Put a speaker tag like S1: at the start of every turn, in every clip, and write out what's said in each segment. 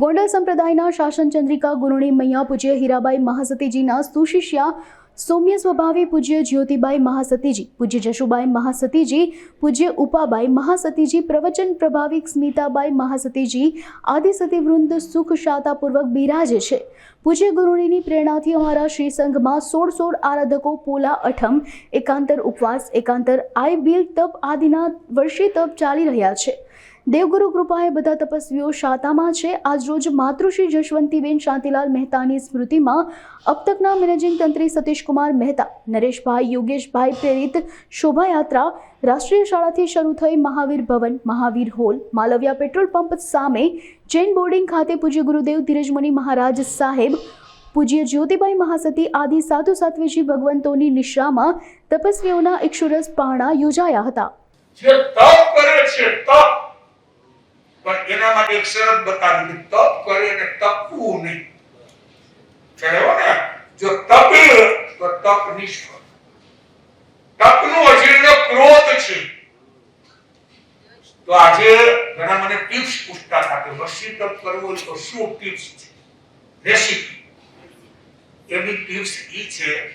S1: ગોંડલ સંપ્રદાયના શાસનચંદ્રિકા ગુરુણી મૈયા પૂજ્ય હીરાબાઈ મહાસતીજીના સુશિષ્યા સૌમ્ય સ્વભાવે પૂજ્ય જ્યોતિબાઈ મહાસતીજી, પૂજ્ય જશુબાઈ મહાસતીજી, પૂજ્ય ઉપાબાઈ મહાસતીજી, પ્રવચન પ્રભાવિક સ્મિતાબાઈ મહાસતીજી આદિ સતીવૃંદ સુખ શાતાપૂર્વક બિરાજે છે. પૂજ્ય ગુરુણીની પ્રેરણાથી અમારા શ્રી સંઘમાં સોળ સોળ આરાધકો પોલા અઠમ, એકાંતર ઉપવાસ, એકાંતર આઈ બિલ તપ આદિના વર્ષે તપ ચાલી રહ્યા છે. દેવગુરુ કૃપાએ બધા તપસ્વીઓ શાતામાં છે. આજરોજ માતૃશ્રી જશવંતીબેન શાંતિલાલ મહેતાની સ્મૃતિમાં અબતકના મેનેજિંગ તંત્રી સતીશકુમાર મહેતા, નરેશભાઈ, યોગેશભાઈ પ્રેરિત શોભાયાત્રા રાષ્ટ્રીય શાળાથી શરૂ થઈ Mahavir Bhavan, Mahavir hall, Malviya petrol pump સામે જૈન બોર્ડિંગ ખાતે પૂજ્ય ગુરુદેવ ધીરજમુનિ મહારાજ સાહેબ, પૂજ્ય જ્યોતિબાઈ મહાસતી આદિ સાધુ સાત્વીજી ભગવંતોની નિશ્રામાં તપસ્વીઓના ઇક્ષુરસ પહાણા યોજાયા હતા.
S2: જે તપ કરે છે, તપ. પણ એના માટે એક શરત બતાવી તપ કરે અને તપવું નહીં. ખ્યાલ ને? જો તપે, તો તપ નિષ્ફળ. તપનું અજીર્ણ ક્રોધ છે. તો આજે ઘણા મને ટિપ્સ પૂછતા હતા કે વસી તપ કરવો તો શું ટિપ્સ છે? રેસીપી એની ટિપ્સ એ છે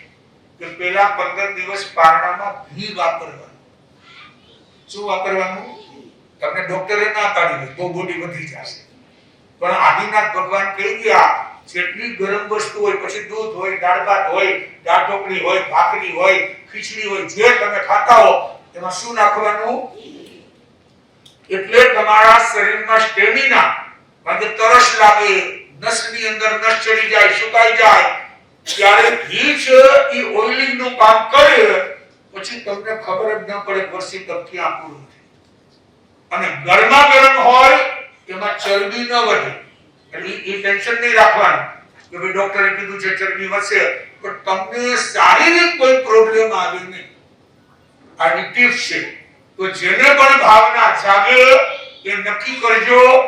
S2: કે પેલા 15 દિવસ પારણામાં ઘી વાપરવાનું. શું વાપરવાનું? તમને ડોક્ટરે ના પાડી તો બોડી વધી જશે. પણ આદિનાથ ભગવાન કહી ગયા, જેટલી ગરમ વસ્તુ હોય, પછી દૂધ હોય દાળ ભાત હોય દાળ ઢોકળી હોય, ભાખરી હોય, ખીચડી હોય, જે તમે ખાતા હો, એમાં શું નાખવાનું? એટલે તમારા શરીરમાં સ્ટેમિના કે તરસ લાગે, નસની અંદર નસ ચડી જાય, સુકાઈ જાય, ત્યારે ઘી છે એ ઓઇલિંગનું કામ કરે, પછી તમને ખબર જ ન પડે, વર્ષી તક ક્યાં પૂરું અને ગરમા ગરમ હોય, એમાં ચરબી ન વધે. એટલે એ ટેન્શન નહીં રાખવાનું. કે ભાઈ ડોક્ટરે કીધું છે ચરબી વધશે, પણ તમને શારીરિક કોઈ પ્રોબ્લેમ આવે નહીં. આની ટીપ છે. તો જેને પણ ભાવના જાગે, એ નક્કી કરજો.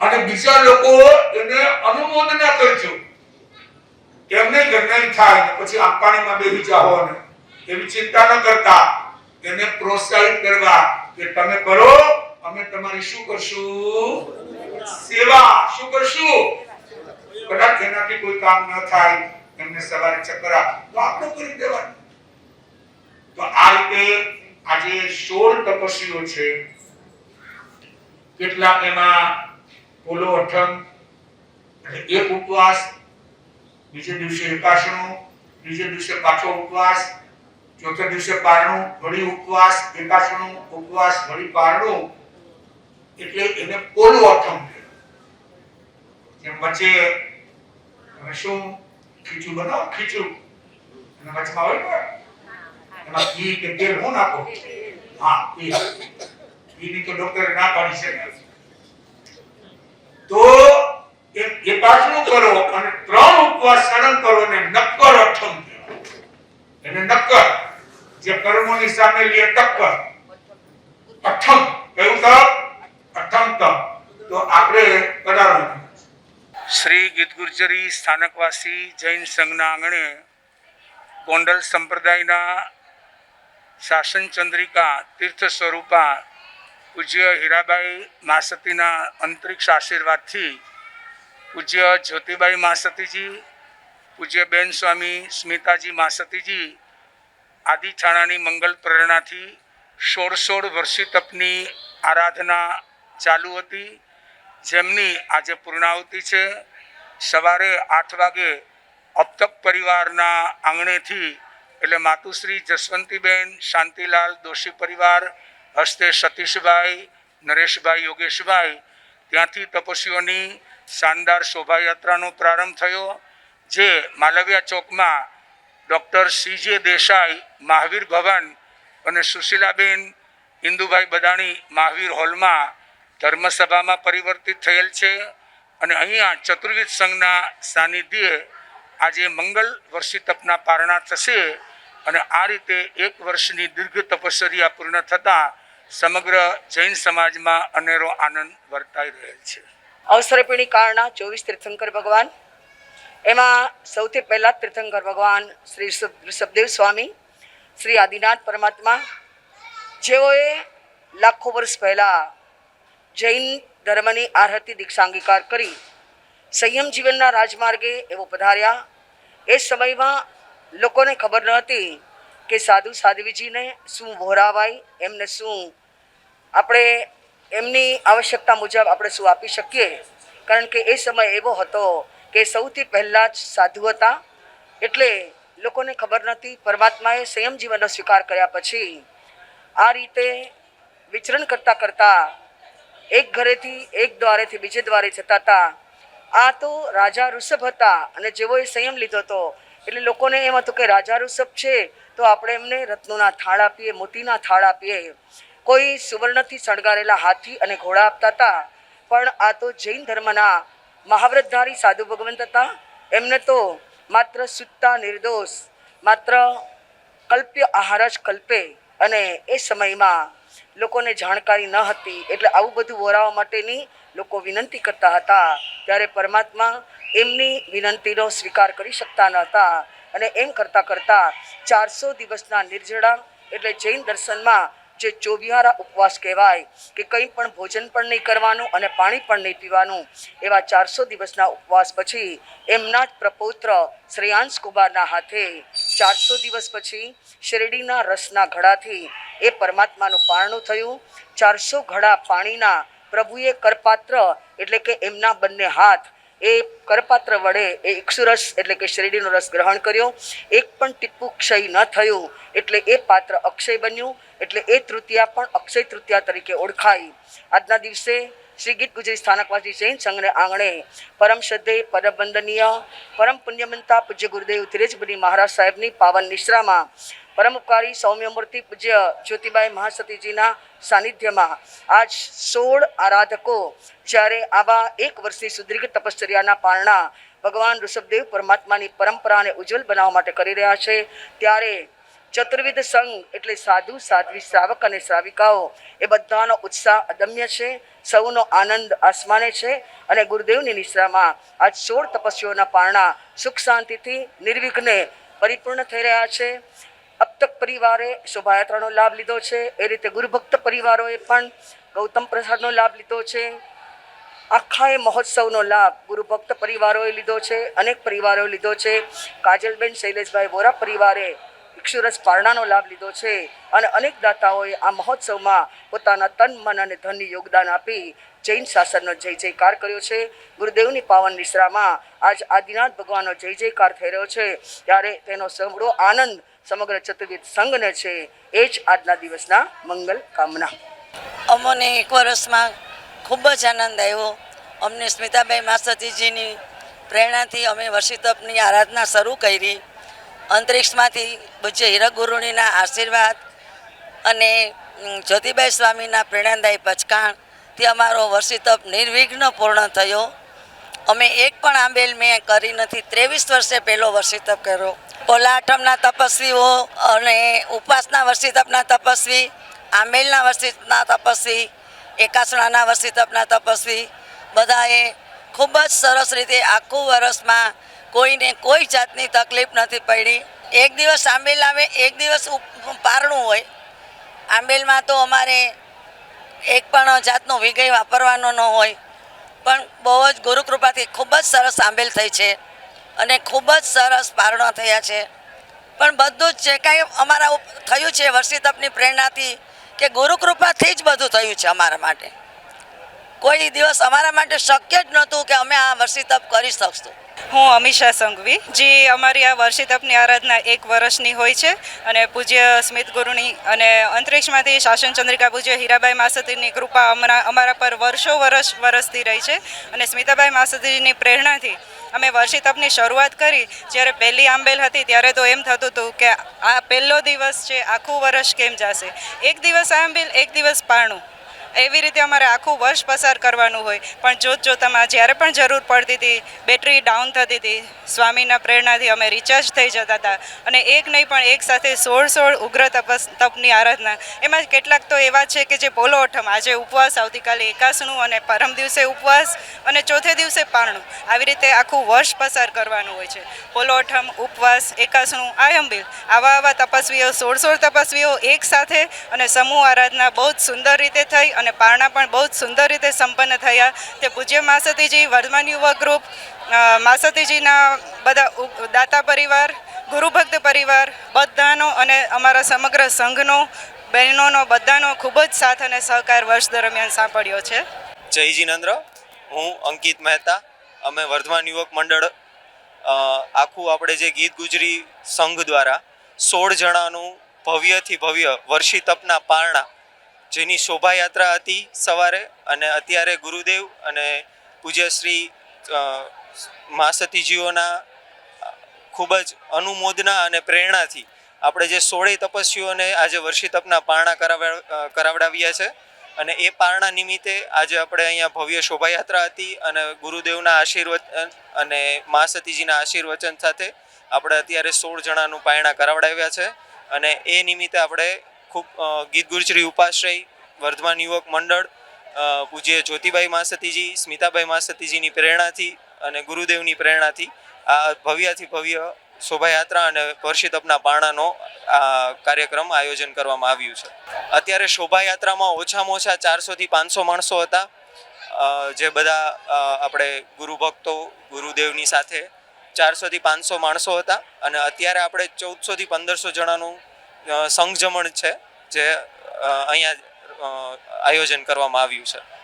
S2: અને બીજા લોકો એને અનુમોદના કરજો. એમને ગરનાઈ થાય પછી પછી આંપાણીમાં બેસી જાઓ ને. એવી ચિંતા ન કરતા. એને પ્રોત્સાહિત કરવા. કે તમે કરો, અમે તમારી શું કરશું? સેવા. શું કરશું? કદાચ એનાથી કોઈ કામ ન થાય, એમને સવારે ચક્કર તો આપણે કરી દેવાનું. તો આ રીતે આજે સોળ તપસ્વીઓ છે. કેટલાક એમાં પોલો અઠમ એટલે એક ઉપવાસ, બીજે દિવસે એકાશણું ત્રીજે દિવસે પાછો ઉપવાસ ચોથા દિવસે પારણું વળી ઉપવાસ એકાસણું ઉપવાસ વળી પારણું, એટલે એને પોલો જેમ વચ્ચે તમે શું ખીચું બનાવો? ખીચું. અને વચમાં હોય ને એમાં ઘી કે તેલ હું નાખો? હા, ઘી. ઘીની તો ડોક્ટરે ના પાડી છે. તો એ એકાશનું કરો અને ત્રણ ઉપવાસ સરણ કરો અને નક્કર અઠમ એને નક્કર. જે કર્મોની સામે લે ટક્કર અઠમ કયું તપ? અઠમ તપ. તો આપણે કરાવવાનું
S3: શ્રી ગીત ગુર્જરી સ્થાનકવાસી જૈન સંઘના આંગણે ગોંડલ સંપ્રદાયના શાસન ચંદ્રિકા તીર્થ સ્વરૂપા પૂજ્ય હીરાબાઈ માસતીના અંતરિક્ષ આશીર્વાદથી પૂજ્ય જ્યોતિબાઈ માસતીજી, પૂજ્ય બેન સ્વામી સ્મિતાજી માસતીજી આદિ છાણાની મંગલ પ્રેરણાથી સોળ સોળ વર્ષી તપની આરાધના ચાલુ હતી. જેમની આજે પૂર્ણાહુતિ છે. સવારે આઠ વાગે અબતક પરિવારના આંગણેથી એટલે માતુશ્રી જસવંતીબેન, શાંતિલાલ દોશી પરિવાર, હસ્તે સતીશભાઈ, નરેશભાઈ યોગેશભાઈ, ત્યાંથી તપસ્વીઓની શાનદાર શોભાયાત્રાનો પ્રારંભ થયો, જે માલવ્યા ચોકમાં ડૉક્ટર સીજે દેસાઈ, મહાવીર ભવન અને સુશીલાબેન ઇન્દુભાઈ બદાણી મહાવીર હોલમાં ધર્મસભામાં પરિવર્તિત થયેલ છે અને અહીંયા ચતુર્વિધ સંઘના સાનિધ્યે આજે મંગલ વર્ષી તપના પારણા થશે અને આ રીતે એક વર્ષની દીર્ઘ તપશ્ચર્યા પૂર્ણ થતાં સમગ્ર જૈન સમાજમાં અનેરો આનંદ વર્તાઈ રહેલ છે.
S4: અવસરપીણી કાળના ચોવીસ તીર્થંકર ભગવાન એમાં સૌથી પહેલા તીર્થંકર ભગવાન શ્રી ઋષભદેવ સ્વામી, શ્રી આદિનાથ પરમાત્મા, જેઓએ લાખો વર્ષ પહેલા જૈન ધર્મની આરહતી દીક્ષા અંગીકાર કરી, સંયમ જીવનના રાજમાર્ગે એવો પધાર્યા. એ સમયમાં લોકોને ખબર ન હતી કે સાધુ સાધ્વીજીને શું ભોરાવાય એમને શું આપણે એમની આવશ્યકતા મુજબ આપણે શું આપી શકીએ. કારણ કે એ સમય એવો હતો કે સૌથી પહેલાં જ સાધુ હતા. એટલે લોકોને ખબર નથી પરમાત્માએ સંયમ જીવનનો સ્વીકાર કર્યા પછી આ રીતે વિચરણ કરતાં કરતાં એક ઘરેથી એક દ્વારેથી બીજે દ્વારે જતા હતા. આ તો રાજા ઋષભ હતા અને જેવો એ સંયમ લીધો હતો. એટલે લોકોને એમ હતું કે રાજા ઋષભ છે તો આપણે એમને રત્નોના થાળ આપીએ, મોતીના થાળ આપીએ. કોઈ સુવર્ણથી શણગારેલા હાથી અને ઘોડા આપતા હતા. પણ આ તો જૈન ધર્મના મહાવ્રતધારી સાધુ ભગવંત હતા. એમને તો માત્ર સુત્તા નિર્દોષ, માત્ર કલ્પ્ય આહાર જ કલ્પે અને એ સમયમાં લોકોને જાણકારી ન હતી. એટલે આવું બધું વોરાવા માટેની લોકો વિનંતી કરતા હતા. ત્યારે પરમાત્મા એમની વિનંતીનો સ્વીકાર કરી શકતા ન હતા અને એમ કરતાં કરતાં ચારસો દિવસના નિર્જળા એટલે જૈન દર્શનમાં જે ચોવિહારા ઉપવાસ કહેવાય કે કંઈ પણ ભોજન પણ નહીં કરવાનું અને પાણી પણ નહીં પીવાનું, એવા ચારસો દિવસના ઉપવાસ પછી એમના જ પ્રપૌત્ર શ્રેયાંશ કુમારના હાથે ચારસો દિવસ પછી શેરડીના રસના ઘડાથી એ પરમાત્માનું પારણું થયું. ચારસો ઘડા પાણીના પ્રભુએ કરપાત્ર એટલે કે એમના બંને હાથ, એ કરપાત્ર વડે એ ઇક્ષુરસ એટલે કે શેરડીનો રસ ગ્રહણ કર્યો. એક પણ ટીપું ક્ષય ન થયું એટલે એ પાત્ર અક્ષય બન્યું. એટલે એ તૃતીયા પણ અક્ષય તૃતીયા તરીકે ઓળખાઈ આજના દિવસે શ્રી ગીત ગુજરાતી સ્થાનકવાસી જૈન સંઘને આંગણે પરમ શ્રદ્ધે પરમ વંદનીય પરમ પુણ્યમંતા પૂજ્ય ગુરુદેવ ધીરેજબરી મહારાજ સાહેબની પાવન નિશ્રામાં પરમ ઉપકારી સૌમ્યમૂર્તિ પૂજ્ય જ્યોતિબાઈ મહાસતીજીના સાનિધ્યમાં આજ સોળ આરાધકો જ્યારે આવા એક વર્ષની સુદીર્ઘ તપશ્ચર્યાના પારણા ભગવાન ઋષભદેવ પરમાત્માની પરંપરાને ઉજ્જવલ બનાવવા માટે કરી રહ્યા છે, ત્યારે ચતુર્વિધ સંઘ એટલે સાધુ, સાધ્વી, શ્રાવક અને શ્રાવિકાઓ. એ બધાનો ઉત્સાહ અદમ્ય છે, સૌનો આનંદ આસમાને છે અને ગુરુદેવની નિશ્રામાં આજ સોળ તપસ્વીઓના પારણા સુખ શાંતિથી નિર્વિઘ્ને પરિપૂર્ણ થઈ રહ્યા છે. અબતક પરિવારે શોભાયાત્રાનો લાભ લીધો છે. એ રીતે ગુરુભક્ત પરિવારોએ પણ ગૌતમ પ્રસાદનો લાભ લીધો છે. આખા એ મહોત્સવનો લાભ ગુરુભક્ત પરિવારોએ લીધો છે, અનેક પરિવારોએ લીધો છે. કાજલબેન શૈલેષભાઈ વોરા પરિવારે ઇક્ષુરસ પારણાનો લાભ લીધો છે અને અનેક દાતાઓએ આ મહોત્સવમાં પોતાના તન, મન અને ધનની યોગદાન આપી જૈન શાસનનો જય જયકાર કર્યો છે. ગુરુદેવની પાવન નિશ્રામાં આજ આદિનાથ ભગવાનનો જય જયકાર થઈ રહ્યો છે. ત્યારે તેનો સમગ્ર આનંદ સમગ્ર ચતુર્વિધ સંઘને છે. એ જ આજના દિવસના મંગલ કામના.
S5: અમોને એક વર્ષમાં ખૂબ જ આનંદ આવ્યો. અમને સ્મિતાબાઈ માસતીજીની પ્રેરણાથી અમે વર્ષિતપની આરાધના શરૂ કરી. અંતરિક્ષમાંથી પૂજ્ય હીરક ગુરુણીના આશીર્વાદ અને જ્યોતિબાઈ સ્વામીના પ્રેરણાદાયી પચકાણથી અમારો વર્ષિતપ નિર્વિઘ્ન પૂર્ણ થયો. અમે એક પણ આંબેલ મેં કરી નથી. ત્રેવીસ વર્ષે પહેલો વર્ષિતપ કર્યો. પોલા આઠમના તપસ્વીઓ અને ઉપવાસના વર્ષિતપના તપસ્વી, આંબેલના વર્ષિતના તપસ્વી, એકાસણાના વર્ષિતપના તપસ્વી, બધાએ ખૂબ જ સરસ રીતે આખું વર્ષમાં કોઈને કોઈ જાતની તકલીફ નથી પડી. એક દિવસ આંબેલ આવે, એક દિવસ પારણું હોય. આંબેલમાં તો અમારે એક પણ જાતનો વિગય વાપરવાનો ન હોય. પણ બહુ જ ગુરુકૃપાથી ખૂબ જ સરસ આંબેલ થઈ છે અને ખૂબ જ સરસ પારણા થયા છે. પણ બધું જ જે કાંઈ અમારા થયું છે વર્ષિતપની પ્રેરણાથી કે ગુરુકૃપાથી જ બધું થયું છે અમારા માટે. કોઈ દિવસ અમારા માટે શક્ય જ નહોતું કે અમે આ વર્ષિતપ કરી શકશું.
S6: હું અમિષા સંઘવી, જે અમારી આ વર્ષિતપની આરાધના એક વર્ષની હોય છે અને પૂજ્ય સ્મિત ગુરુની અને અંતરિક્ષમાંથી શાસન ચંદ્રિકા પૂજ્ય હીરાબાઈ માસતીની કૃપા અમારા અમારા પર વર્ષો વર્ષ વરસતી રહી છે અને સ્મિતાબાઈ માસતીજીની પ્રેરણાથી અમે વર્ષિતપની શરૂઆત કરી. જ્યારે પહેલી આંબેલ હતી ત્યારે તો એમ થતું હતું કે આ પહેલો દિવસ છે, આખું વર્ષ કેમ જશે? એક દિવસ આંબેલ, એક દિવસ પારણું એવી રીતે અમારે આખું વર્ષ પસાર કરવાનું હોય. પણ જોત જોતામાં જ્યારે પણ જરૂર પડતી હતી, બેટરી ડાઉન થતી હતી, સ્વામીના પ્રેરણાથી અમે રિચાર્જ થઈ જતા હતા. અને એક નહીં પણ એક સાથે સોળ સોળ ઉગ્ર તપસ, તપની આરાધના. એમાં કેટલાક તો એવા છે કે જે પોલો અઠમ આજે ઉપવાસ, આવતીકાલે એકાસણું અને પરમ દિવસે ઉપવાસ અને ચોથે દિવસે પારણું. આવી રીતે આખું વર્ષ પસાર કરવાનું હોય છે. પોલો અઠમ ઉપવાસ, એકાસણું આયંબિલ આવા આવા તપસ્વીઓ, સોળ સોળ તપસ્વીઓ એક સાથે અને સમૂહ આરાધના બહુ જ સુંદર રીતે થઈ અને અને પારણા પણ બહુ જ સુંદર રીતે સંપન્ન થયા. તે પૂજ્ય માસતીજી, વર્ધમાન યુવક ગ્રુપ માસતીજીના બધા દાતા પરિવાર, ગુરુભક્ત પરિવાર, બધાનો અને અમારા સમગ્ર સંઘનો, બહેનોનો, બધાનો ખૂબ જ સાથ અને સહકાર વર્ષ દરમિયાન સાંપડ્યો છે.
S7: જય જીનેન્દ્ર. હું અંકિત મહેતા. અમે વર્ધમાન યુવક મંડળ આખું આપણે જે ગીત ગુજરી સંઘ દ્વારા સોળ જણાનું ભવ્યથી ભવ્ય વર્ષી તપના પારણા જેની શોભાયાત્રા હતી સવારે અને અત્યારે ગુરુદેવ અને પૂજ્ય શ્રી મા સતીજીઓના ખૂબ જ અનુમોદના અને પ્રેરણાથી આપણે જે સોળેય તપસ્વીઓને આજે વર્ષિતપના પારણા કરાવ્યા કરાવડાવ્યા છે અને એ પારણા નિમિત્તે આજે આપણે અહીંયા ભવ્ય શોભાયાત્રા હતી અને ગુરુદેવના આશીર્વચન અને મા સતીજીના આશીર્વચન સાથે આપણે અત્યારે સોળ જણાનું પારણા કરાવડાવ્યા છે અને એ નિમિત્તે આપણે ખૂબ ગીત ગુરચરી ઉપાશ્રય, વર્ધમાન યુવક મંડળ પૂજ્ય જ્યોતિબાઈ માસતીજી, સ્મિતાબાઈ માસતીજીની પ્રેરણાથી અને ગુરુદેવની પ્રેરણાથી આ ભવ્યથી ભવ્ય શોભાયાત્રા અને વર્ષી તપના પારણાનો આ કાર્યક્રમ આયોજન કરવામાં આવ્યું છે. અત્યારે શોભાયાત્રામાં ઓછામાં ઓછા ચારસોથી પાંચસો માણસો હતા. જે બધા આપણે આપણે ગુરુભક્તો ગુરુદેવની સાથે ચારસોથી પાંચસો માણસો હતા અને અત્યારે આપણે ચૌદસોથી પંદરસો જણાનું સંઘજમણ છે. જે અહીંયા આયોજન કરવામાં આવ્યું છે.